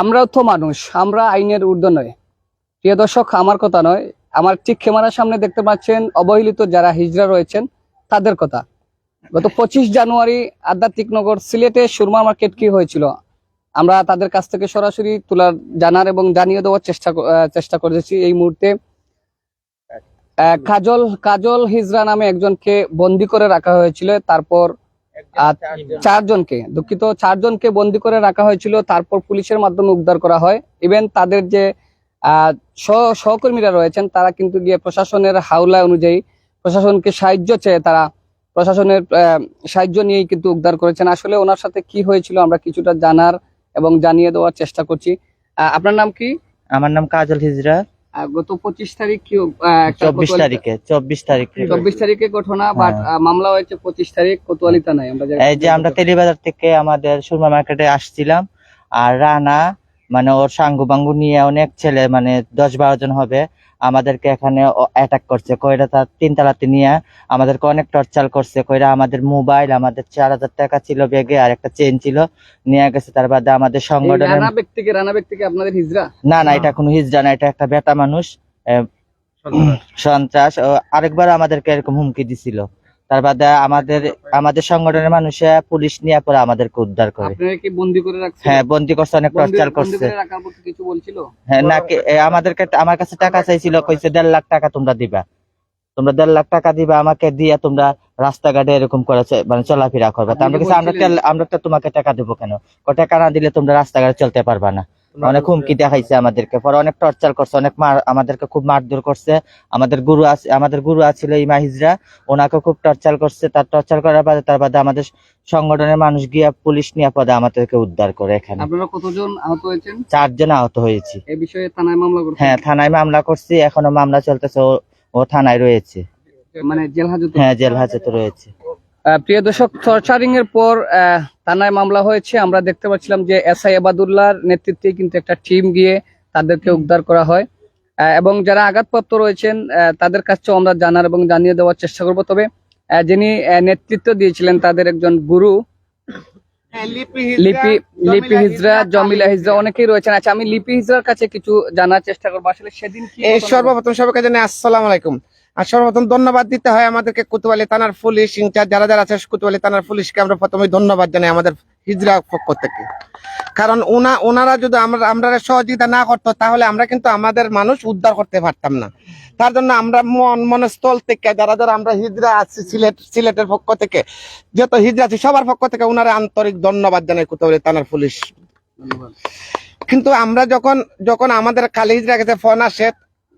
আমরাও তো মানুষ, আমরা আইনের ঊর্ধ্ব নয় প্রিয় দর্শক, আমার কথা নয়, আমার ঠিক ক্যামেরার সামনে দেখতে পাচ্ছেন অবহেলিত যারা হিজড়া রয়েছেন, তাদের কথা। গত পঁচিশ জানুয়ারি আধ্যাত্মিক নগর সিলেটে সুরমা মার্কেট কি হয়েছিল? আমরা তাদের কাছ থেকে সরাসরি তোলার জানার এবং জানিয়ে দেওয়ার চেষ্টা চেষ্টা করেছি এই মুহূর্তে। কাজল কাজল হিজরা নামে একজনকে বন্দি করে রাখা হয়েছিল, তারপর চারজনকে দুঃখিত চারজনকে বন্দি করে রাখা হয়েছিল তারপর পুলিশের মাধ্যমে উদ্ধার করা হয়। ইভেন তাদের যে সহকর্মীরা রয়েছেন তারা কিন্তু গিয়ে প্রশাসনের হাওলা অনুযায়ী প্রশাসনকে সাহায্য চেয়ে তারা প্রশাসনের আহ, সাহায্য নিয়েই কিন্তু উদ্ধার করেছেন। আসলে ওনার সাথে কি হয়েছিল আমরা কিছুটা জানার এবং জানিয়ে দেওয়ার চেষ্টা করছি। আহ, আপনার নাম কি? আমার নাম কাজল হিজরা। গত পঁচিশ তারিখ কি চব্বিশ তারিখে চব্বিশ তারিখে চব্বিশ তারিখে ঘটনা বাট হ্যাঁ। মামলা হয়েছে পঁচিশ তারিখ কোতোয়ালি থানায় আমরা এই যে আমরা তেলিবাজার থেকে আমাদের সুরমা মার্কেটে আসছিলাম আর রানা মানে ওর সাঙ্গু বাঙ্গু নিয়ে অনেক ছেলে মানে দশ বারো জন হবে আমাদেরকে এখানে অ্যাটাক করছে। কইরা তার তিনতলাতে নিয়ে আমাদেরকে অনেক টর্চার করছে। কইরা আমাদের মোবাইল আমাদের চার হাজার টাকা ছিল ব্যাগে আর একটা চেন ছিল নিয়ে গেছে। তার বাদে আমাদের সংগঠন সংগঠনের ব্যক্তিকে রানা ব্যক্তিকে আপনাদের হিজরা? না না এটা কোনো হিজরা না এটা একটা বেটা মানুষ আহ, সন্ত্রাস। ও আরেকবার আমাদেরকে এরকম হুমকি দিছিল। তার বাদে আমাদের আমাদের সংগঠনের মানুষে পুলিশ নিয়ে পরে আমাদেরকে উদ্ধার করে। হ্যাঁ বন্দি করছে অনেক টর্চার করছে। হ্যাঁ আমাদেরকে আমার কাছে টাকা চাইছিল কইছে দেড় লাখ টাকা তোমরা দিবা। তোমরা দেড় লাখ টাকা দিবা আমাকে দিয়ে তোমরা রাস্তাঘাটে এরকম করে মানে চলাফেরা করবে। আমরা আমরা তো তোমাকে টাকা দেবো কেন? টাকা না দিলে তোমরা রাস্তাঘাটে চলতে পারবা না। অনেক হুমকি দেখাইছে আমাদেরকে। পরে অনেক টর্চার করছে অনেক মার আমাদেরকে খুব মারধর করছে। আমাদের গুরু আছে আমাদের গুরু আছিল ইমা হিজরা ওনাকে খুব টর্চার করছে। তার টর্চার করার বাদে তার বাদে আমাদের সংগঠনের মানুষ গিয়া পুলিশ নিয়ে পদে আমাদেরকে উদ্ধার করে এখানে। আপনারা কতজন আহত হয়েছেন? চারজন আহত হয়েছি। এই বিষয়ে থানায় মামলা করছেন? হ্যাঁ থানায় মামলা করছি এখনও মামলা চলতেছে ও- থানায় রয়েছে। মানে জেল হাজতে হ্যাঁ জেল হাজতে রয়েছে। প্রিয় দর্শক টর্চারিং এর পর থানায় মামলা হয়েছে। আমরা দেখতে পাচ্ছিলাম যে এস আই আবাদুল্লাহর নেতৃত্বে কিন্তু একটা টিম গিয়ে তাদেরকে উদ্ধার করা হয়। এবং যারা আঘাতপ্রাপ্ত রয়েছেন তাদের কাছেও আমরা জানার এবং জানিয়ে দেওয়ার চেষ্টা করব। তবে যিনি নেতৃত্ব দিয়েছিলেন তাদের একজন গুরু লিপি লিপি হিজরা জমিলা হিজরা। অনেকেই রয়েছেন। আচ্ছা আমি লিপি হিজরার কাছে কিছু জানার চেষ্টা করব। আসলে সেদিন এই সর্বপ্রথম সবাইকে জানাই আসসালামু আলাইকুম। আর সর্বপ্রথম ধন্যবাদ দিতে হয় আমাদেরকে কুতুবালি থানার পুলিশ ইনচার্জ যারা যারা আছে কুতুবালি থানার পুলিশকে আমরা প্রথমে ধন্যবাদ জানাই আমাদের হিজরা পক্ষ থেকে। কারণ ওনা ওনারা যদি আমরা আমরা সহযোগিতা না করতো তাহলে আমরা কিন্তু আমাদের মানুষ উদ্ধার করতে পারতাম না। তার জন্য আমরা মন মনস্থল থেকে যারা যারা আমরা হিজরা আছি সিলেট সিলেটের পক্ষ থেকে যত হিজরা আছি সবার পক্ষ থেকে ওনারা আন্তরিক ধন্যবাদ জানাই কুতুবালি থানার পুলিশ। কিন্তু আমরা যখন যখন আমাদের কালি হিজরা গেছে ফোন আসে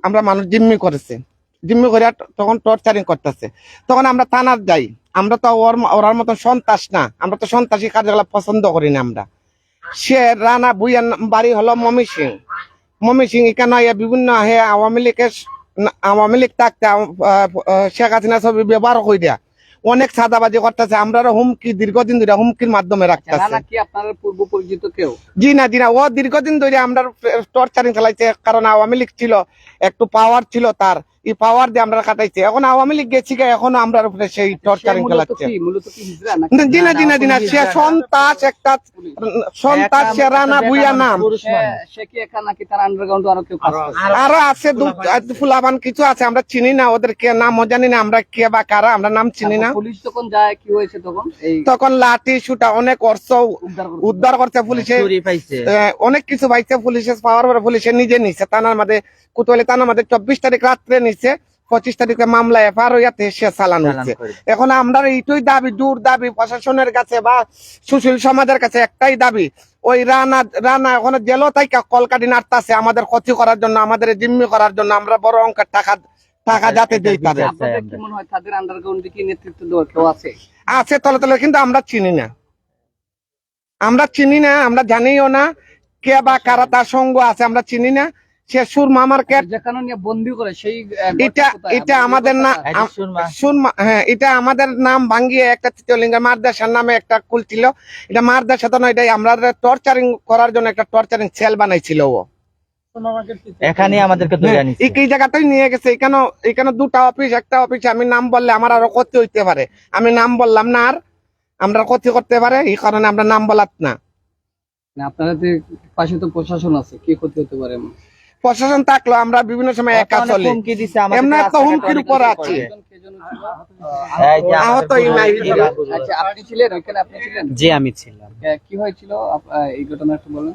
আমরা মানুষ জিম্মি করেছে। জিম্মি করে তখন টর্চারিং করতেছে। তখন আমরা থানার যাই। আমরা তো ওর ওরার মতো সন্ত্রাস না। আমরা তো সন্ত্রাসী কার্যকলাপ পছন্দ করি না আমরা। সে রানা বুইয়ার বাড়ি হলো মমি সিং। মমি সিং এখানে বিভিন্ন হে আওয়ামী লীগের আওয়ামী লীগ থাকতে শেখ হাসিনা ছবি ব্যবহার করে দেয়া অনেক সাদাবাজি করতেছে। আমরা হুমকি দীর্ঘদিন ধরে হুমকির মাধ্যমে রাখতেছে। রানা কি পূর্ব পরিচিত কেউ? জি না জি না। ও দীর্ঘদিন ধরে আমরা টর্চারিং চালাইছে। কারণ আওয়ামী লীগ ছিল একটু পাওয়ার ছিল তার। এই পাওয়ার দিয়ে আমরা কাটাইছে। এখন আওয়ামী লীগ গেছি এখনও আমরা উপরে সেই টর্চারিং চালাচ্ছে কি? মূলত কি হিজরা নাকি? না, জি না জি না জি না সে সন্তাস একটা সন্তাস সে রানা বুইয়া নাম। সে- সে কি একা নাকি তার আন্ডারগ্রাউন্ড আরও আছে। ফুলাবান কিছু আছে আমরা চিনি না ওদের কে নামও জানি না আমরা কে বা কারা আমরা নাম চিনি না। পুলিশ যখন যায় কি হয়েছে তখন? তখন লাঠি সুটা অনেক অর্থ উদ্ধার করছে। পুলিশে। আহ, অনেক কিছু পাইছে পুলিশে পাওয়ার পরে পুলিশে নিজে নিছে। থানার মাঝে কুতোয়ালি থানার মাঝে চব্বিশ তারিখ রাত্রে নিছে। পঁচিশ তারিখে মামলা এফআর হইয়াতে সে চালান হচ্ছে এখন আমরা এইটুই দাবি দূর দাবি প্রশাসনের কাছে বা সুশীল সমাজের কাছে একটাই দাবি ওই রানা রানা ওখানে জেল তাইকা কলকাটি নাড়তাছে আমাদের ক্ষতি করার জন্য আমাদের জিম্মি করার জন্য আমরা বড় অঙ্কের টাকা টাকা যাতে দেই তাদের। আপনাদের কি মনে হয় তাদের আন্ডারগ্রাউন্ডে কি নেতৃত্ব কেউ আছে? আছে তলে তলে কিন্তু আমরা চিনি না। আমরা চিনি না আমরা জানিও না কে বা কারা তার সঙ্গ আছে আমরা চিনি না। সে সুরমা মার্কেট বন্দি করে সেই এটা এটা আমাদের না সুরমা। সুরমা হ্যাঁ এটা আমাদের নাম ভাঙ্গিয়ে একটা মারদাসার নামে একটা কুল ছিল। এটা মারদাসা তো নয় এটাই আমরা টর্চারিং করার জন্য একটা টর্চারিং সেল বানাইছিল ও। এখানে আমাদেরকে হ্যাঁ, এই জায়গাটাই নিয়ে গেছে। এখানে এখানে দুটা অফিস একটা অফিস আমি নাম বললে আমার আরও ক্ষতি হইতে পারে। আমি নাম বললাম না আর আমরা ক্ষতি করতে পারে এই কারণে আমরা নাম বলাত না। মানে আপনাদের পাশে তো প্রশাসন আছে কি ক্ষতি হতে পারে? প্রশাসন থাকল আমরা বিভিন্ন সময় একা চলি। এমনি তো হুমকির উপর আছি। আহত আচ্ছা আপনি ছিলেন? ওইখানে আপনি ছিলেন? জি আমি ছিলাম। কি হয়েছিল? এই ঘটনা একটু বলেন।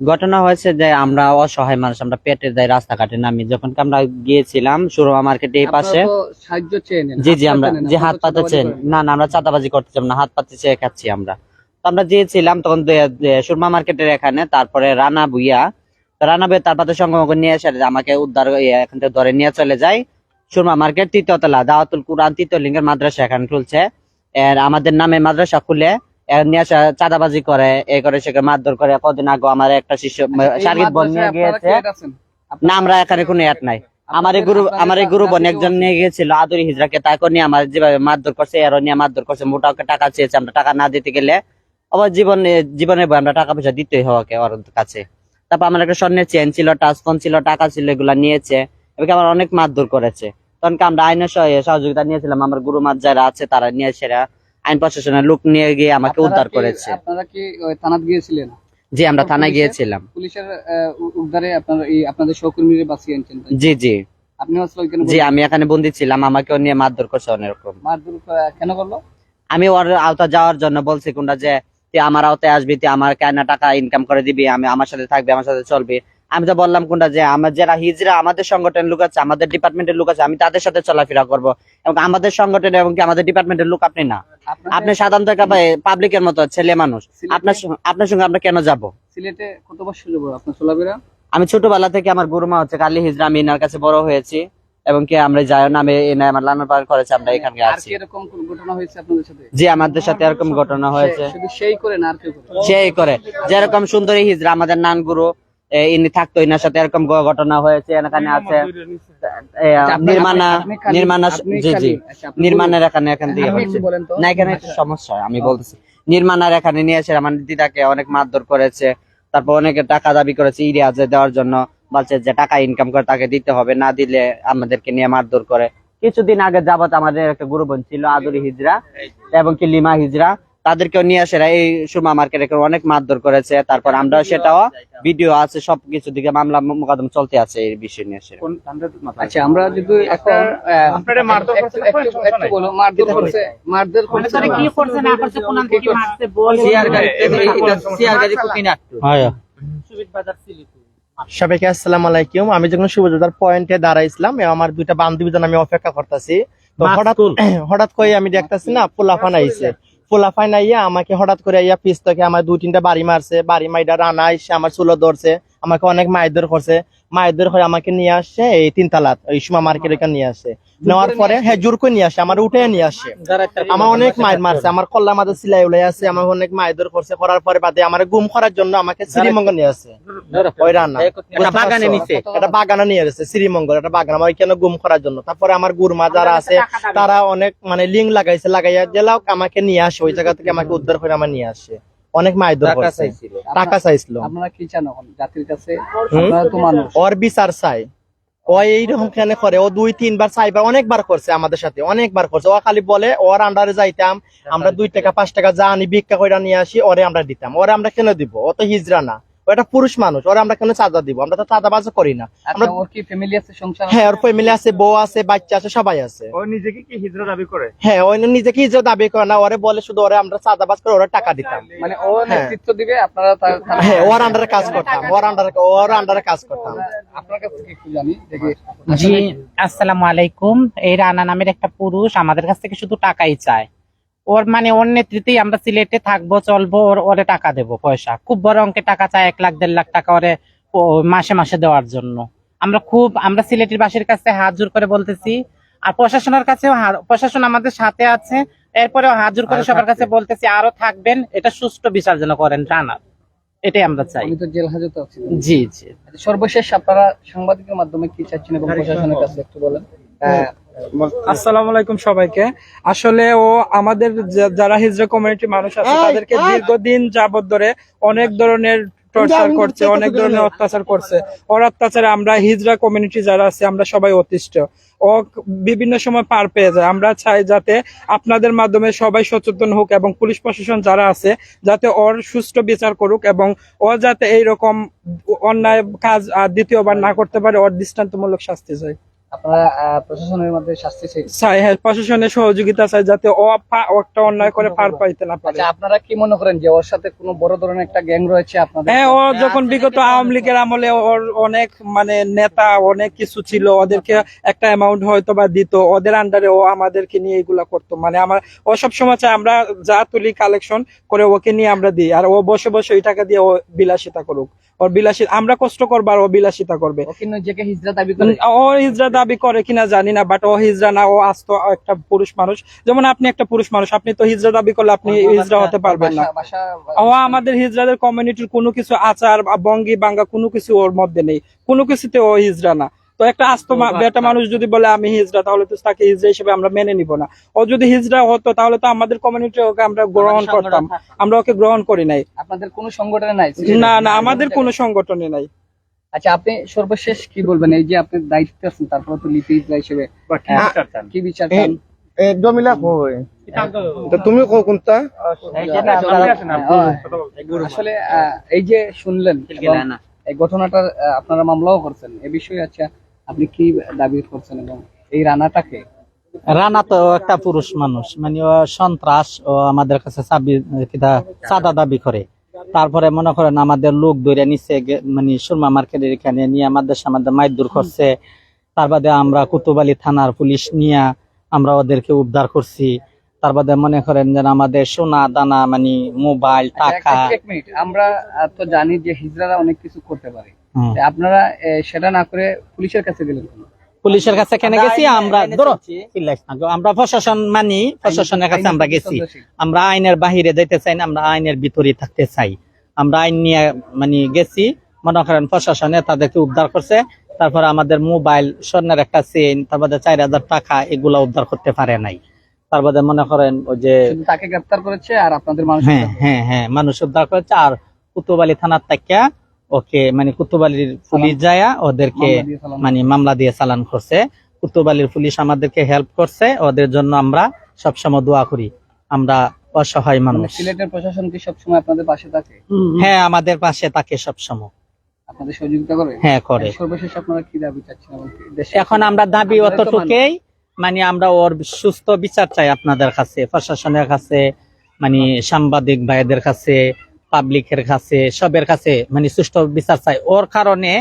ঘটনা হয়েছে যে আমরা অসহায় মানুষ আমরা পেটের দায় রাস্তাঘাটে নামি। যখন আমরা গিয়েছিলাম সুরমা মার্কেটে এই পাশে সাহায্য চেয়ে জি জি আমরা যে হাত পাতে। না না আমরা চাঁদাবাজি করতেছিলাম না হাত পাতে চেয়ে খাচ্ছি আমরা। তো আমরা গিয়েছিলাম তখন সুরমা মার্কেটের এখানে তারপরে রানা বুইয়া তো রানা বুইয়া তার পাতে সঙ্গে নিয়ে এসে আমাকে উদ্ধার এখান থেকে ধরে নিয়ে চলে যায়। সুরমা মার্কেট তৃতীয় তলা দাওয়াতুল কুরআন তৃতীয় লিঙ্গের মাদ্রাসা এখানে খুলছে। এর আমাদের নামে মাদ্রাসা খুলে নিয়ে আসা চাঁদাবাজি করে এ করে সে মারধর করে। কদিন আগে আমার একটা শিশু এই শারীরিক বোন নিয়ে গিয়েছে? না আমরা এখানে কোনো অ্যাড নাই। আমার এই গুরু আমার এই গুরু বোন একজন নিয়ে গিয়েছিল আদরি হিজরাকে তাকে নিয়ে আমার যেভাবে মারধর করছে এরও নিয়ে মারধর করছে মোটা অঙ্কের টাকা চেয়েছে আমরা টাকা না দিতে গেলে আবার জীবনে জীবনে আমরা টাকা পয়সা দিতেই হওয়াকে ওর কাছে। তারপর আমার একটা স্বর্ণের চেন ছিল টাচ ফোন ছিল টাকা ছিল এগুলা নিয়েছে। এবারে আমার অনেক মারধর করেছে। তখনকে আমরা আইনের সহ- সহযোগিতা নিয়েছিলাম আমার গুরু মার যারা আছে তারা নিয়ে সেরা আইন প্রশাসনের লোক নিয়ে গিয়ে আমাকে উদ্ধার করেছে। আপনারা কি থানাত গিয়েছিলেন? জি আমরা থানায় গিয়েছিলাম। পুলিশের উদ্ধারে আপনারা এই আপনাদের সহকর্মীরা বাঁচিয়ে আনছেন জি জি। আপনি জি আমি এখানে বন্দি ছিলাম আমাকেও নিয়ে মারধর করছে অনেক রকম মারধর কেন করল? আমি ওর আওতা যাওয়ার জন্য বলছি কোনটা যে তুই আমার আওতায় আসবি তুই আমার কেনা টাকা ইনকাম করে দিবি আমি আমার সাথে থাকবি আমার সাথে চলবি। আমি তো বললাম কোনটা যে আমার যারা হিজরা আমাদের সংগঠনের লোক আছে আমাদের ডিপার্টমেন্টের লোক আছে আমি তাদের সাথে চলাফেরা করব। এবং আমাদের সংগঠন এবং কি আমাদের ডিপার্টমেন্টের লোক আপনি না। আপনি সাধারণত পাবলিকের মতো ছেলে মানুষ। আপনার আপনার সঙ্গে আমরা কেন যাব? সিলেটে কত বছর যাব আপনার চলাফেরা? আমি ছোটবেলা থেকে আমার গুরুমা হচ্ছে কালী হিজরা আমি এনার কাছে বড় হয়েছি। এবং কি আমরা যাই নামে এনে আমার লালন পালন করেছে আমরা এখানে আর আছি। এরকম কোন ঘটনা হয়েছে আপনাদের সাথে? জি আমাদের সাথে এরকম ঘটনা হয়েছে। শুধু সেই করে না আর কেউ সেই করে। যেরকম সুন্দরী হিজরা আমাদের নান গুরু ইনি থাকতো ইনার সাথে এরকম ঘটনা হয়েছে এখানে আছে এ, আচ্ছা, নির্মাণা নির্মাণা জি জি। আচ্ছা, নির্মাণের এখানে এখান দিয়ে না এখানে সমস্যা আমি বলতেছি। নির্মাণার এখানে নিয়ে এসে আমার দিদাকে অনেক মারধর করেছে তারপর অনেকে টাকা দাবি করেছে ইরিয়াজে দেওয়ার জন্য। বলছে যে টাকা ইনকাম করে তাকে দিতে হবে না দিলে আমাদেরকে নিয়ে মারধর করে। কিছুদিন আগে যাবত আমাদের একটা গুরু বোন ছিল আদুরি হিজরা এবং কি লিমা হিজরা তাদেরকেও নিয়ে আসে এই সুমা মার্কেটে অনেক মারধর করেছে তারপর আমরা সেটাও ভিডিও আছে সবকিছু দিকে মামলা মোকদ্দমা চলতে আছে এই বিষয় নিয়ে। আচ্ছা আমরা যদি এখন একটু- একটু- একটু বলো মারধর করছে সবাইকে আসসালাম আলাইকুম। আমি যখন শুভযোদ্ধার পয়েন্টে দাঁড়াইছিলাম আমার দুইটা বান্ধবী জন আমি অপেক্ষা করতেছি। তো হঠাৎ হঠাৎ করে আমি দেখতেছি না পোলাফান আইছে। পোলাফান আইয়া আমাকে হঠাৎ করে আইয়া পিস্তকে আমার দুই তিনটা বাড়ি মারছে। বাড়ি মাইডা রানা আইসে আমার চুলো ধরছে আমাকে অনেক মায়ের করছে। মায়ের হয়ে আমাকে নিয়ে আসে এই তিনতলাত ওই সুমা মার্কেট এখানে নিয়ে আসে। নেওয়ার পরে হ্যাঁ জোর করে নিয়ে আসে আমার উঠে নিয়ে আসে। আমার অনেক মায়ের মারছে আমার কল্লা মাঝে সিলাই উলাই আছে আমার অনেক মায়ের করছে করার পরে বাদে আমার গুম করার জন্য আমাকে শ্রীমঙ্গল নিয়ে আসে। ওই রান্না। এটা বাগানে নিয়ে গেছে শ্রীমঙ্গল এটা বাগান আমার ওইখানে গুম করার জন্য। তারপরে আমার গুরমা যারা আছে তারা অনেক মানে লিঙ্ক লাগাইছে লাগাইয়া দিলাও আমাকে নিয়ে আসে ওই জায়গা থেকে আমাকে উদ্ধার করে আমার নিয়ে আসে। অনেক মায়ের দর টাকা চাইছিল। আপনারা কি চান এখন? জাতির কাছে? আপনারা তো মানুষ। ওর বিচার চাই। ও এইরকম কেন করে? ও দুই তিনবার চাইবার অনেকবার করছে আমাদের সাথে অনেকবার করছে। ও খালি বলে ওর আন্ডারে যাইতাম আমরা দুই টাকা পাঁচ টাকা যা আনি ভিক্ষা করে নিয়ে আসি ওরে আমরা দিতাম। ওরে আমরা কেন দিব? ও তো হিজরা না। ও একটা পুরুষ মানুষ ওরে আমরা কেন চাঁদা দিব? আমরা তো চাঁদাবাজ করি না। আচ্ছা আমরা- ওর কি ফ্যামিলি আছে সংসার হ্যাঁ ওর ফ্যামিলি আছে বউ আছে বাচ্চা আছে সবাই আছে। ও নিজেকে কি হিজড়া দাবি করে? হ্যাঁ ওই নিজেকে ইজ্জত দাবি করে না ওরে বলে শুধু ওরে আমরা চাঁদাবাজ করে ওরা টাকা দিতাম। মানে ও হ্যাঁ। নেতৃত্ব দিবে আপনারা হ্যাঁ ওর আন্ডারে কাজ করতাম ওর আন্ডারে ওর আন্ডারে কাজ করতাম। আপনার কাছ একটু জানি জি আসসালামু আলাইকুম। এই রানা নামের একটা পুরুষ আমাদের কাছ থেকে শুধু টাকাই চায়। ওর মানে ওর নেতৃত্বেই আমরা সিলেটে থাকব চলবো ওর ওরে টাকা দেবো পয়সা। খুব বড় অঙ্কের টাকা চায় এক লাখ দেড় লাখ টাকা ওরে মাসে মাসে দেওয়ার জন্য। আমরা খুব আমরা সিলেটের বাসীর কাছে হাত জোর করে বলতেছি আর প্রশাসনের কাছেও প্রশাসন আমাদের সাথে আছে এরপরেও হাত জোর করে সবার কাছে বলতেছি আরও থাকবেন এটা সুষ্ঠু বিচার যেন করেন রানার। এটাই আমরা চাই। তো জেল হাজতে জি জি। আচ্ছা, সর্বশেষ আপনারা সাংবাদিকের মাধ্যমে কি চাচ্ছেন এবং প্রশাসনের কাছে একটু বলেন। হ্যাঁ। আসসালামু আলাইকুম সবাইকে। আসলে ও আমাদের যারা হিজড়া কমিউনিটি মানুষ আছে তাদেরকে দীর্ঘদিন যাবত ধরে অনেক ধরনের টর্চার করছে অনেক ধরনের অত্যাচার করছে। ওর অত্যাচারে আমরা হিজড়া কমিউনিটি যারা আছে আমরা সবাই অতিষ্ঠ। ও বিভিন্ন সময় পার পেয়ে যায়। আমরা চাই যাতে আপনাদের মাধ্যমে সবাই সচেতন হোক এবং পুলিশ প্রশাসন যারা আছে যাতে ওর সুষ্ঠু বিচার করুক এবং ও যাতে এইরকম অন্যায় কাজ দ্বিতীয়বার না করতে পারে ওর দৃষ্টান্তমূলক শাস্তি চাই। আপনারা প্রশাসনের মধ্যে শাস্তি চাই। চাই হ্যাঁ প্রশাসনের সহযোগিতা চাই যাতে ও একটা অন্যায় করে পার পাইতে না পারে। আচ্ছা আপনারা কি মনে করেন যে ওর সাথে কোনো বড় ধরনের একটা গ্যাং রয়েছে আপনাদের? হ্যাঁ ও যখন বিগত আওয়ামী লীগের আমলে ওর অনেক মানে নেতা অনেক কিছু ছিল ওদেরকে একটা অ্যামাউন্ট হয়তো বা দিত ওদের আন্ডারে ও আমাদেরকে নিয়ে এগুলা করতো। মানে আমার ও সব সময় চায় আমরা যা তুলি কালেকশন করে ওকে নিয়ে আমরা দিই আর ও বসে বসে ওই টাকা দিয়ে ও বিলাসিতা করুক। ওর বিলাসী আমরা কষ্ট করব আর অবিলাসিতা করবে। ও দাবি করে। কিনা জানি না বাট ও হিজড়া না ও আস্ত একটা পুরুষ মানুষ। যেমন আপনি একটা পুরুষ মানুষ আপনি তো হিজরা দাবি করলে আপনি হিজরা হতে পারবেন না। ও আমাদের হিজরাদের কমিউনিটির কোনো কিছু আচার বঙ্গি বাঙ্গা কোনো কিছু ওর মধ্যে নেই। কোনো কিছুতে ও হিজরা না। তো একটা আস্ত বেটা মানুষ যদি বলে আমি হিজড়া তাহলে তো তাকে হিজড়া হিসেবে আমরা মেনে নিব না। ও যদি হিজড়া হতো তাহলে তো আমাদের কমিউনিটি ওকে আমরা গ্রহণ করতাম। আমরা ওকে গ্রহণ করি নাই। আপনাদের কোনো সংগঠনে নাই? না না আমাদের কোনো সংগঠনে নাই। আচ্ছা আপনি সর্বশেষ কি বলবেন? এই যে আপনি দায়িত্বে আছেন তারপরে তো লিপি হিজড়া হিসেবে কি বিচার চান? জমিলা কই? তো তুমি কো কোনটা? এই যে না, আপনারা- হ্যাঁ, আসলে এই যে শুনলেন এই ঘটনাটার আপনারা মামলাও করছেন এ বিষয়ে আচ্ছা আপনি কি দাবি করছেন এবং এই রানাটাকে? রানা তো একটা পুরুষ মানুষ মানে ও সন্ত্রাস ও আমাদের কাছে চাঁদা দাবি করে। তারপরে মনে করেন আমাদের লোক ধরে নিচে মানে সুরমা মার্কেটের এখানে নিয়ে আমাদের আমাদের মাইদুর করছে। তার বাদে আমরা কুতুবালি থানার পুলিশ নিয়ে আমরা ওদেরকে উদ্ধার করছি। তার বাদে মনে করেন যেন আমাদের সোনা দানা মানে মোবাইল আচ্ছা, টাকা। আমরা তো জানি যে হিজড়ারা অনেক কিছু করতে পারে। আপনারা সেটা না করে পুলিশের কাছে গেলেন পুলিশের কাছে কেন গেছি? আমরা ধরো আমরা প্রশাসন মানি প্রশাসনের কাছে আমরা গেছি। আমরা আইনের বাহিরে যেতে চাই না আমরা আইনের ভিতরে থাকতে চাই। আমরা আইন নিয়ে মানে গেছি মনে করেন প্রশাসনে তাদেরকে উদ্ধার করছে তারপর আমাদের মোবাইল স্বর্ণের একটা চেন তারপরে চার হাজার টাকা এগুলা উদ্ধার করতে পারে নাই। তারপরে মনে করেন ওই যে তাকে গ্রেপ্তার করেছে আর আপনাদের মানুষ হ্যাঁ হ্যাঁ হ্যাঁ মানুষ উদ্ধার করেছে আর কুতুবালি থানার তাকিয়া ওকে মানে কুতুবালির পুলিশ যায়া ওদেরকে। মানে মামলা দিয়ে চালান করছে। কুতুবালির পুলিশ আমাদেরকে হেল্প করছে ওদের জন্য আমরা সবসময় দোয়া করি। আমরা অসহায় মানে মানুষ। সিলেটের প্রশাসন কি সবসময় আপনাদের পাশে থাকে? হ্যাঁ আমাদের পাশে তাকে সবসময়। আপনাদের সহযোগিতা করে? হ্যাঁ করে। সর্বশেষ আপনারা কি দাবি চাচ্ছেন এখন আমরা দাবি অতটুকুই মানে আমরা ওর সুস্থ বিচার চাই আপনাদের কাছে প্রশাসনের কাছে মানে সাংবাদিক ভাইদের কাছে পাবলিকের কাছে সবের কাছে মানে সুষ্ঠু বিচার চাই। ওর কারণে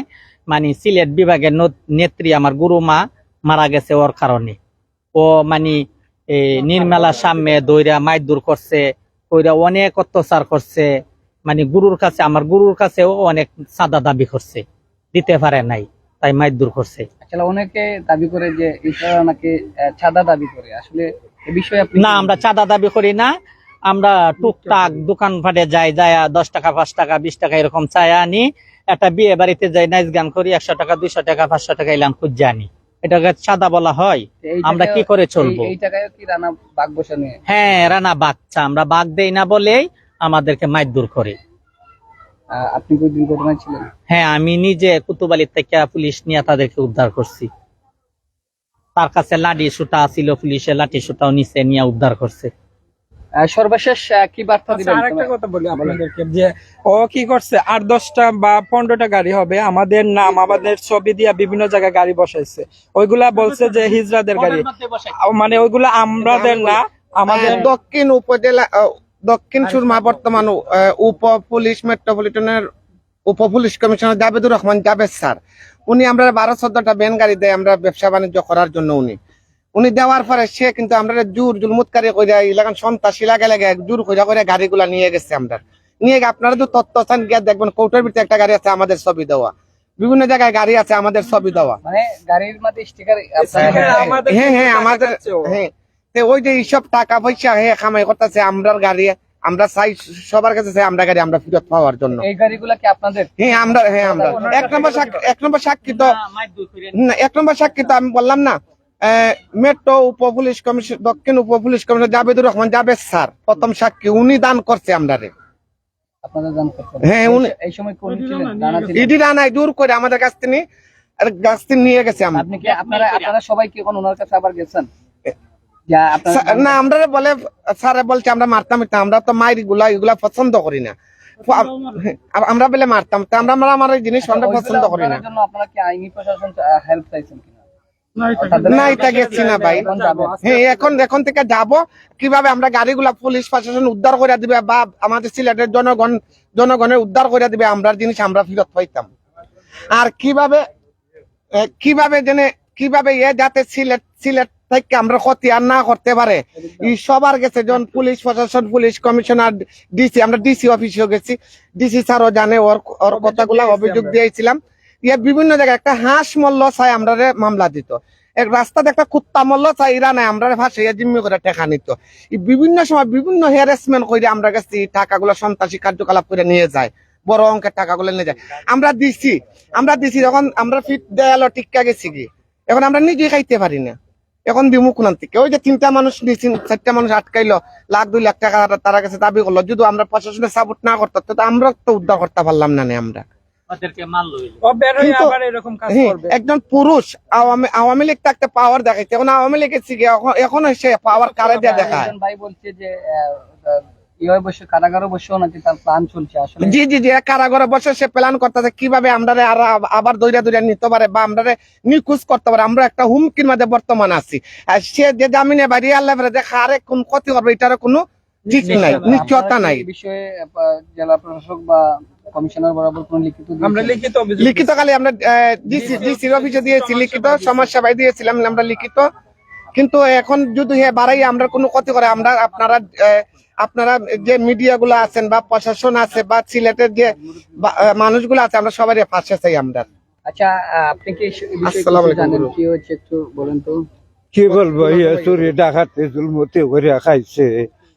মানে সিলেট বিভাগের নেত্রী আমার গুরুমা মারা গেছে ওর কারণে। ও মানে নির্মেলা সামনে দৈরা মাইদুর করছে কইরা অনেক অত্যাচার করছে। মানে গুরুর কাছে আমার গুরুর কাছেও অনেক চাঁদা দাবি করছে। দিতে পারে নাই তাই মাইদুর করছে। আসলে অনেকে দাবি করে যে ইশারা নাকি চাঁদা দাবি করে। আসলে এ বিষয়ে না আমরা চাঁদা দাবি করি না। আমরা টুকটাক দোকান ফাটে যাই যাই দশ টাকা পাঁচ টাকা বিশ টাকা এরকম চাই আনি। একটা বিয়ে বাড়িতে যাই নাচ গান করি একশো টাকা দুইশো টাকা পাঁচশো টাকা এলাম খুঁজে আনি। এটাকে সাদা বলা হয়। আমরা কি করে চলবো? এই- এই টাকায় কি রানা বাগ বসে নিয়ে হ্যাঁ রানা বাচ্চা আমরা বাঘ দেই না বলেই আমাদেরকে মাইদুর করে। আপনি কি দুর্ঘটনায় ছিলেন? হ্যাঁ আমি নিজে কুতুবালির থেকে পুলিশ নিয়ে তাদেরকে উদ্ধার করছি। তার কাছে লাঠি সুটা ছিল পুলিশের লাঠি সুটাও নিচে নিয়ে উদ্ধার করছে। সর্বশেষ কি বার্তা আচ্ছা, দিবেন আরেকটা কথা বলি আপনাদেরকে যে ও কি করছে আট দশটা বা পনেরোটা গাড়ি হবে আমাদের নাম আমাদের ছবি দিয়া বিভিন্ন জায়গায় গাড়ি বসাইছে। ওইগুলা বলছে যে হিজরাদের গাড়ি। মানে ওইগুলা আমাদের না আমাদের দক্ষিণ উপজেলা দক্ষিণ সুরমা বর্তমান আহ, উপ পুলিশ মেট্রোপলিটনের উপ police commissioner Jabedur Rahman Jabed sir. উনি আমরা বারো চোদ্দটা ভ্যান গাড়ি দেয় আমরা ব্যবসা বাণিজ্য করার জন্য উনি। উনি দেওয়ার পরে সে কিন্তু আমরা জোর জুলমুতকারী কইরা ইলাকান সন্ত্রাসী লাগে লাগে জোর কইরা করে গাড়িগুলা নিয়ে গেছে আমরা। নিয়ে গিয়ে আপনারা তো তত্ত্ব স্থান গিয়ে দেখবেন কৌটোর ভিতরে একটা গাড়ি আছে আমাদের ছবি দেওয়া। বিভিন্ন জায়গায় গাড়ি আছে আমাদের ছবি দেওয়া। মানে গাড়ির মধ্যে স্টিকার হ্যাঁ, হ্যাঁ হ্যাঁ আমাদের হ্যাঁ ওই যে এইসব টাকা পয়সা হ্যাঁ কামাই করতেছে আমরার গাড়ি আমরা চাই সবার কাছে চাই আমরা গাড়ি আমরা ফেরত পাওয়ার জন্য। এই গাড়িগুলা কি আপনাদের? হ্যাঁ আমরা হ্যাঁ আমরা। এক নম্বর সাক্ষী এক নম্বর সাক্ষী তো না, এক নম্বর সাক্ষী তো আমি বললাম না। মেট্রো উপ পুলিশ কমিশন দক্ষিণ উপ police commissioner Javedur Rahman Javed sir প্রথম সাক্ষী উনি দান করছে আমরা রে হ্যাঁ, উনি- এই সময় কোন ছিলেন? ইডি রানায় দূর করে আমাদের কাছ থেকে গাছ থেকে নিয়ে গেছে আমরা। আপনি কি আপনারা আপনারা সবাই কি এখন ওনার কাছে আবার গেছেন? যা আপনারা স্যার, না আমরা বলে স্যারে বলছে আমরা মারতাম আমরা তো মাইরগুলা এগুলা পছন্দ করি না। আমরা বলে মারতাম আমরা আমরা আমার জিনিস আমরা পছন্দ করি না। আপনারা কি আইনি প্রশাসন হেল্প চাইছেন কিনা তাদের- গেছি। না ভাই। হ্যাঁ এখন এখন থেকে যাব। কীভাবে আমরা গাড়িগুলা পুলিশ প্রশাসন উদ্ধার করে দিবে বা আমাদের সিলেটের জনগণ জনগণের উদ্ধার করে দিবে আমরা জিনিস আমরা ফেরত পাইতাম। আর কীভাবে এ, কীভাবে জেনে কীভাবে এ যাতে সিলেট সিলেট থেকে আমরা ক্ষতি আর না করতে পারে সবার গেছে। যখন পুলিশ প্রশাসন পুলিশ কমিশনার ডিসি আমরা ডিসি অফিসেও গেছি। ডিসি স্যারও জানে ওর ওর কথাগুলা অভিযোগ দিয়েছিলাম। ইয়ে বিভিন্ন জায়গায় একটা হাঁস মল্ল চাই আমরা মামলা দিত। এক রাস্তাতে একটা কুত্তা মল্ল চাই ইরা নাই আমরা ভাসিয়ে জিম্মি করে টেকা নিত। বিভিন্ন সময় বিভিন্ন হ্যারাসমেন্ট করে আমরা কাছে টাকাগুলো সন্ত্রাসী কার্যকলাপ করে নিয়ে যায়, বড় অঙ্কের টাকাগুলো নিয়ে যায়। আমরা দিছি আমরা দিছি যখন আমরা ফিট দেয়ালো টিক্কা গেছি কি? এখন আমরা নিজে খাইতে পারি না। এখন বিমুখ কোন থেকে। ওই যে তিনটা মানুষ নিয়েছি চারটা মানুষ আটকাইলো, লাখ দুই লাখ টাকা তারা- তারা কাছে দাবি করল। যদি আমরা প্রশাসনের সাপোর্ট না করতো তো আমরা তো উদ্ধার করতে পারলাম না আমরা। ওদেরকে মারলো ও বের হয়ে কিন্তু- আবার এরকম কাজ করবে। একজন পুরুষ আওয়ামী আওয়ামী লীগ থাকতে পাওয়ার এখন আওয়ামী লীগের থেকে এখন সে পাওয়ার কারে দিয়ে দেখায়? ভাই বলছে যে ইয়ে বসে কারাগারে বসেও নাকি তার প্ল্যান চলছে আসলে। জি জি জি কারাগারে বসে সে প্ল্যান করতেছে। কীভাবে আমরা আবার দৈরা দৈরা নিতে পারে বা আমরা নিখোঁজ করতে পারে? আমরা একটা হুমকির মধ্যে বর্তমান আছি। আর সে যে জামিনে বাড়ি আল্লাহ যে কারে কোন ক্ষতি করবে এটার কোনো ঠিক নাই নিশ্চয়তা নাই। বিষয়ে জেলা প্রশাসক বা কমিশনার বরাবর কোন লিখিত আমরা লিখিত লিখিত খালি আমরা ডিসির অফিসে দিয়েছি লিখিত সমস্যা ভাই দিয়েছিলাম আমরা লিখিত। কিন্তু এখন যদি হে বাড়াই আমরা কোনো ক্ষতি করে আমরা আপনারা আপনারা যে মিডিয়া গুলো আছেন বা প্রশাসন আছে বা সিলেটের যে মানুষগুলো আছে আমরা সবাই পাশে চাই আমরা। আচ্ছা আপনি কি আসসালামু আলাইকুম, হচ্ছে একটু বলেন তো। কি বলব ইয়ে চুরি ডাকাতে জুলমতি করে খাইছে।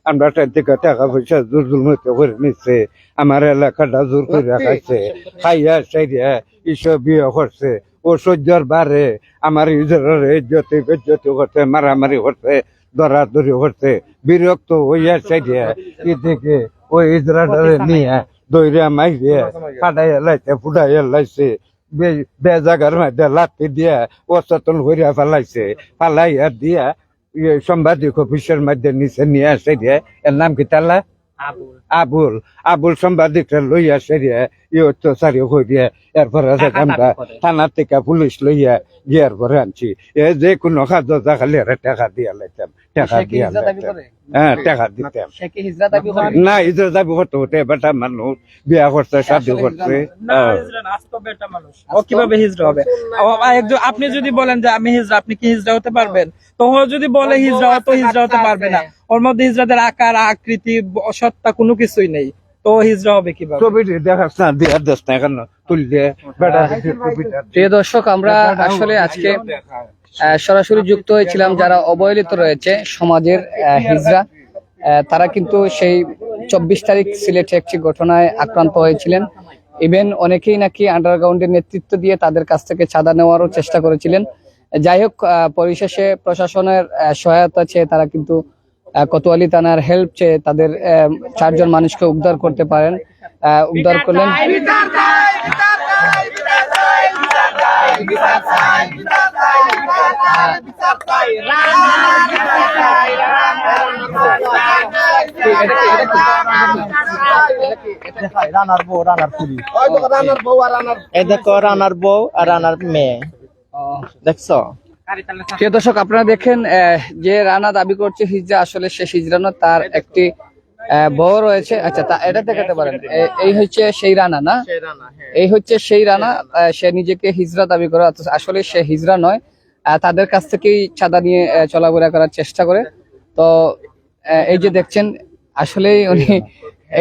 আমরা থেকে টাকা পয়সা জোর জুলমতি করে নিচ্ছে আমার এলাকাটা জোর করে খাইছে খাইয়া সাইয়া ইসব বিয়ে করছে। ও সহ্যর বারে আমার ইজরের ইজ্জতি বেজ্জতি করছে মারামারি করছে দরাদরি করছে বিরক্ত হইয়া সাইয়া এদিকে ওই ইজরাটারে নিয়ে দইরা মাইরিয়া ফাটাইয়া লাইছে ফুটাইয়া লাইছে বে- বেজাগার মধ্যে লাঠি দিয়া অচেতন করিয়া ফেলাইছে। ফালাইয়া দিয়া ইয়ে সাংবাদিক অফিসের মধ্যে নিচে নিয়ে আসে দিয়ে এর নাম কি তালা? আবুল। আবুল সাংবাদিকটা লইয়া ই অত্যাচারী করিয়া এরপরে আমরা থানা থেকে পুলিশ লইয়া গিয়ার পরে আনছি। এ যে কোনো কাজ খালি এরা টাকা দিয়া লাইতাম টাকা দিয়া লাইতাম। হ্যাঁ টাকা দিতাম। সে হিজরা দাবি করে? না হতে হতে বেটা মানুষ বিয়া করছে শাদি করছে। হ্যাঁ। ও কীভাবে হিজড়া হবে? একজন আপনি যদি বলেন যে আমি হিজড়া আপনি কি হিজড়া হতে পারবেন? তো যদি বলে হিজড়া তো হিজড়া হতে পারবে না। ওর মধ্যে হিজড়াদের আকার আকৃতি সত্তা কোনো কিছুই নেই। তো হিজড়া হবে কীভাবে? দেখাস না দেশ না এখন তুললে প্রিয় দর্শক আমরা আসলে আজকে আহ, সরাসরি যুক্ত হয়েছিলাম যারা অবহেলিত রয়েছে সমাজের হিজড়া তারা কিন্তু সেই চব্বিশ তারিখ সিলেটে একটি ঘটনায় আক্রান্ত হয়েছিলেন। ইভেন অনেকেই নাকি আন্ডারগ্রাউন্ডের নেতৃত্ব দিয়ে তাদের কাছ থেকে চাঁদা নেওয়ারও চেষ্টা করেছিলেন। যাই হোক আহ, পরিশেষে প্রশাসনের আহ, সহায়তা চেয়ে তারা কিন্তু কোতোয়ালি থানার হেল্প চেয়ে তাদের চারজন মানুষকে উদ্ধার করতে পারেন। উদ্ধার করলেন রানার রানার রানার বউ আর রানার মেয়ে। দেখছ? প্রিয় দর্শক আপনারা দেখেন আহ, যে রানা দাবি করছে হিজরা আসলে সে হিজরা নয়, তার একটি বউ রয়েছে। আচ্ছা তা এটা দেখাতে পারেন। এই হচ্ছে সেই রানা না? এই হচ্ছে সেই রানা সে নিজেকে হিজরা দাবি করে আসলে সে হিজরা নয়। তাদের কাছ থেকেই চাঁদা নিয়ে চলাফেরা করার চেষ্টা করে। তো এই যে দেখছেন আসলেই উনি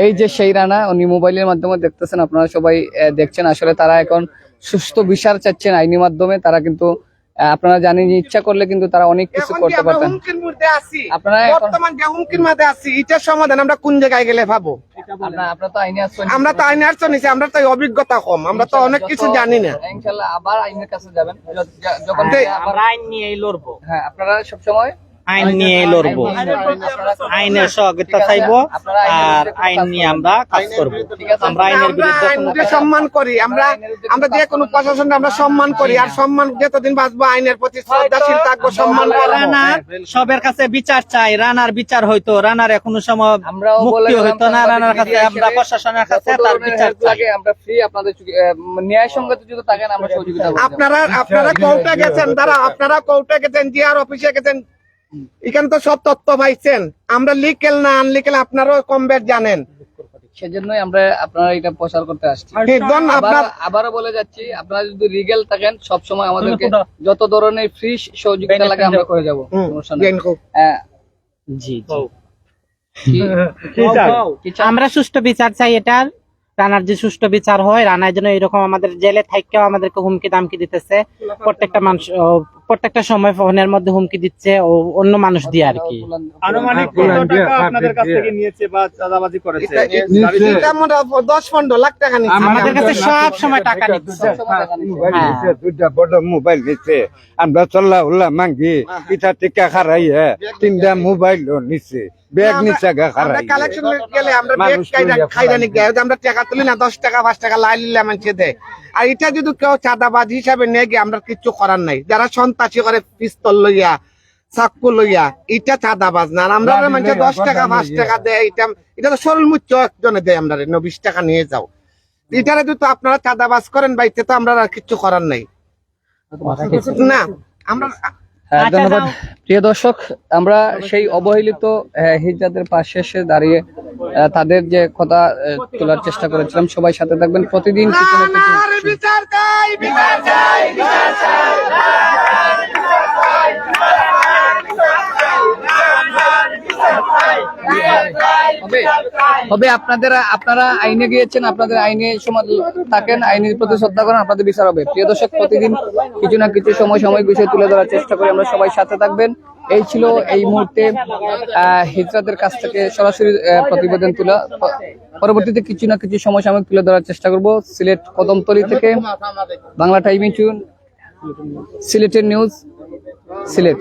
এই যে সেই রানা উনি মোবাইলের মাধ্যমে দেখতেছেন আপনারা সবাই দেখছেন। আসলে তারা এখন সুস্থ বিচার চাচ্ছেন আইনি মাধ্যমে তারা কিন্তু আপনারা জানেন ইচ্ছা করলে কিন্তু তারা অনেক কিছু করতে পারতেন আপনারা বর্তমান যে হুমকির মধ্যে আছি এটার সমাধান আমরা কোন জায়গায় গেলে ভাবো আপনারা আপনারা তো আইনে আসছেন আমরা তো আইনে আসছো নিছি আমরা তো অভিজ্ঞতা কম আমরা তো অনেক কিছু জানি না। ইনশাল্লাহ আবার আইনের কাছে যাবেন। যখন আমরা আইন নিয়ে লড়বো। হ্যাঁ আপনারা সবসময় আইন নিয়ে লড়বো। আইনের সহযোগিতা চাইব আর আইন নিয়ে আমরা কাজ করব। আমরা আইনের বিরুদ্ধে সম্মান করি আমরা আমরা যে কোনো প্রশাসনকে আমরা সম্মান করি আর সম্মান যতদিন বাঁচবো আইনের প্রতি শ্রদ্ধাশীল থাকব সম্মান রানার সবের কাছে বিচার চাই রানার বিচার হইতো রানার এখনও সময় মুক্তি হইতো না রানার কাছে আমরা প্রশাসনের কাছে তার বিচার চাই। আমরা ফ্রি আপনাদের ন্যায় সঙ্গত যদি থাকেন আমরা সহযোগিতা আপনারা আপনারা কোর্টে গেছেন দাঁড়া আপনারা কোর্টে গেছেন জিআর অফিসে গেছেন এখানে তো সব তথ্য পাইছেন। আমরা লিকেল না আনলিকেল আপনারাও কম বেশ জানেন। সেজন্যই আমরা আপনারা এটা প্রচার করতে আসছি। আবার- আবারও বলে যাচ্ছি আপনারা যদি রিগেল থাকেন সব সময় আমাদেরকে যত ধরনের ফ্রি সহযোগিতা লাগে আমরা করে যাব। হ্যাঁ, জি কি- কি চান? আমরা সুষ্ঠু বিচার চাই এটার। রানার যে সুষ্ঠু বিচার হয় রানার জন্য এরকম আমাদের জেলে থাকেও আমাদেরকে হুমকি দামকি দিতেছে প্রত্যেকটা মানুষ প্রত্যেকটা সময় ফোনের মধ্যে হুমকি দিচ্ছে ও অন্য মানুষ দিয়ে আর কি। আনুমানিক কত টাকা আপনাদের কাছ থেকে নিয়েছে বা চাঁদাবাজি করেছে? এটা- এটা মনে হয় দশ পনেরো লাখ টাকা নিচ্ছে আমাদের কাছে সব সময় টাকা নিচ্ছে। হ্যাঁ। দুইটা বড় মোবাইল নিছে আমরা চল্লা উল্লা মাঙ্গি ইটা টিকা খারাইয়া তিনটা মোবাইল নিছে ব্যাগ নিচে গা খারাই। কালেকশন গেলে আমরা লইয়া খাইরা ফেলাই। নিয়ে গেলে আমরা টাকা তুলি না দশ টাকা পাঁচ টাকা লাই লিলে মানুষে দেয় আর এটা যদি কেউ চাঁদাবাজ হিসাবে নিয়ে গিয়ে আমরা কিচ্ছু করার নাই। যারা সন্ত্রাসী করে পিস্তল লইয়া চাকু লইয়া এটা চাঁদাবাজ না। আর আমরা মানুষ দশ টাকা পাঁচ টাকা দেয় এটা এটা তো সরল মুচ্চ একজনে দেয় আমরা নব্বিশ বিশ টাকা নিয়ে যাও। এটারে যদি আপনারা চাঁদাবাজ করেন বাইতে তো আমরা আর কিচ্ছু করার নাই। না আমরা ধন্যবাদ প্রিয় দর্শক আমরা সেই অবহেলিত হিজড়াদের পাশে এসে দাঁড়িয়ে আহ, তাদের যে কথা আহ, তোলার চেষ্টা করেছিলাম সবাই সাথে থাকবেন প্রতিদিন কিছু না কিছু আরে বিচার চাই বিচার চাই বিচার চাই হবে। আপনাদের আপনারা আইনে গিয়েছেন আপনাদের আইনে সময় থাকেন আইনের প্রতি শ্রদ্ধা করেন আপনাদের বিচার হবে। প্রিয় দর্শক প্রতিদিন কিছু না কিছু সময় সাময়িক বিষয় তুলে ধরার চেষ্টা করি। আমরা সবাই সাথে থাকবেন। এই ছিল এই মুহূর্তে আহ, হিজড়াদের কাছ থেকে সরাসরি প্রতিবেদন তোলা পরবর্তীতে কিছু না কিছু সময় সাময়িক তুলে ধরার চেষ্টা করব। সিলেট কদমতলি থেকে বাংলা টাইমিং টুন সিলেটের নিউজ সিলেট।